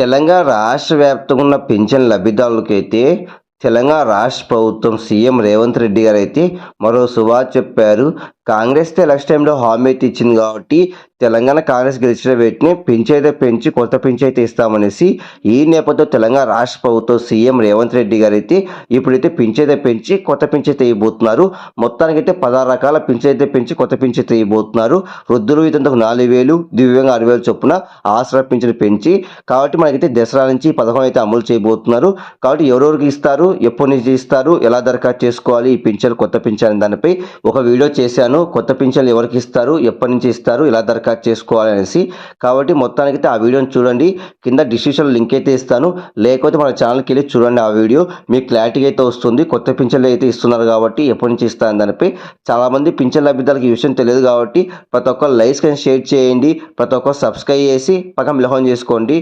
తెలంగాణ రాష్ట్ర వ్యాప్తంగా ఉన్న పింఛన్ లబ్ధిదారులకైతే తెలంగాణ రాష్ట్ర ప్రభుత్వం సీఎం రేవంత్ రెడ్డి గారు అయితే మరో శుభా చెప్పారు. కాంగ్రెస్ ఎలక్షన్ టైంలో హామీ అయితే ఇచ్చింది కాబట్టి తెలంగాణ కాంగ్రెస్ గెలిచిన వెంటనే పెంచైతే పెంచి కొత్త పెంచైతే ఇస్తామనేసి ఈ నేపథ్యంలో తెలంగాణ రాష్ట్ర ప్రభుత్వం సీఎం రేవంత్ రెడ్డి గారు అయితే ఇప్పుడైతే పెంచైతే పెంచి కొత్త పెంచైతే ఇవ్వబోతున్నారు. మొత్తానికైతే పదహారు రకాల పెంచైతే పెంచి కొత్త పెంచైతే ఇవ్వబోతున్నారు. వృద్ధులు ఇతను నాలుగు వేలు దివ్యంగా ఆరు వేలు చొప్పున ఆసరా పింఛను పెంచి కాబట్టి మనకైతే దసరా నుంచి పథకం అయితే అమలు చేయబోతున్నారు. కాబట్టి ఎవరెవరికి ఇస్తారు ఎప్పటి నుంచి ఇస్తారు ఎలా దరఖాస్తు చేసుకోవాలి ఈ పింఛన్ కొత్త పింఛన్ దానిపై ఒక వీడియో చేశాను. కొత్త పింఛన్లు ఎవరికి ఇస్తారు ఎప్పటి నుంచి ఇస్తారు ఎలా దరఖాస్తు కట్ చేసుకోవాలనేసి. కాబట్టి మొత్తానికైతే ఆ వీడియోని చూడండి. కింద డిస్క్రిప్షన్ లింక్ అయితే ఇస్తాను. లేకపోతే మన ఛానల్కి వెళ్ళి చూడండి ఆ వీడియో. మీకు క్లారిటీ అయితే వస్తుంది. కొత్త పింఛన్లు అయితే ఇస్తున్నారు కాబట్టి ఎప్పటి నుంచి ఇస్తాను దానిపై చాలామంది పింఛన్ లబ్ధిదారులకు ఈ విషయం తెలియదు కాబట్టి ప్రతి ఒక్కరు లైక్స్ కానీ షేర్ చేయండి. ప్రతి ఒక్కరు సబ్స్క్రైబ్ చేసి పక్కన మిలహం చేసుకోండి.